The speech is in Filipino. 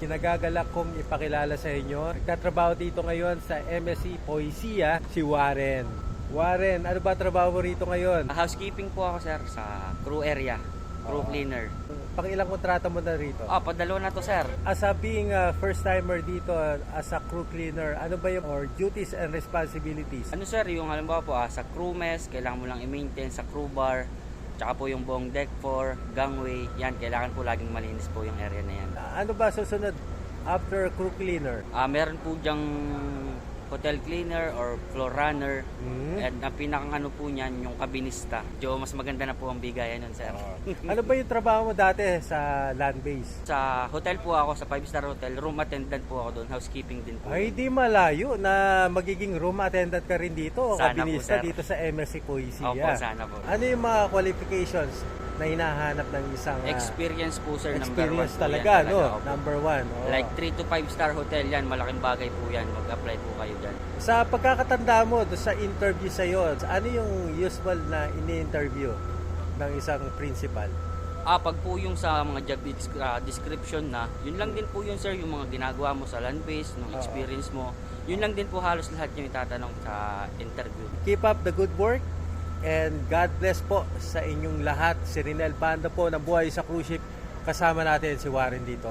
Kinagagalak kong ipakilala sa inyo. Nagtatrabaho dito ngayon sa MSC Poesia, si Warren. Warren, ano ba trabaho mo rito ngayon? Housekeeping po ako sir sa crew area, crew Oo. cleaner. Pang ilang kontrata mo na rito? Ah, padalo na to sir. As a being a first timer dito as a crew cleaner, ano ba yung or duties and responsibilities? Ano sir, yung halimbawa po ah, sa crew mess, kailangan mo lang i-maintain sa crew bar, tsaka po yung buong deck 4, gangway, yan, kailangan po laging malinis po yung area na yan. Ano ba susunod after crew cleaner? Ah, meron po diyang hotel cleaner or floor runner, Hmm? at ang pinakang ano po niyan, yung kabinista. Jo, mas maganda na po ang bigayan nun sir. ano ba yung trabaho mo dati sa land base? Sa hotel po ako, sa 5-star hotel, room attendant po ako doon, housekeeping din po. Ay, di malayo na magiging room attendant ka rin dito o Sana kabinista po, sir. dito sa MSC Poesia. Opo, sana po. Ano yung mga qualifications na hinahanap ng isang ah, Experience po sir, number experience one po talaga, yan, no? opo. Number one. oo. Like 3 to 5 star hotel yan, malaking bagay po yan. Mag-apply po kayo dyan. Sa pagkakatanda mo sa interview sa iyo, ano yung usual na ini-interview ng isang principal? Ah, pag po yung sa mga job ah, description na, yun lang din po yun sir, yung mga ginagawa mo sa land base, Oo. ng experience mo. Yun lang din po halos lahat yung itatanong sa interview. Keep up the good work and God bless po sa inyong lahat. Si Rinel Banda po ng Buhay sa Cruise Ship. Kasama natin si Warren dito.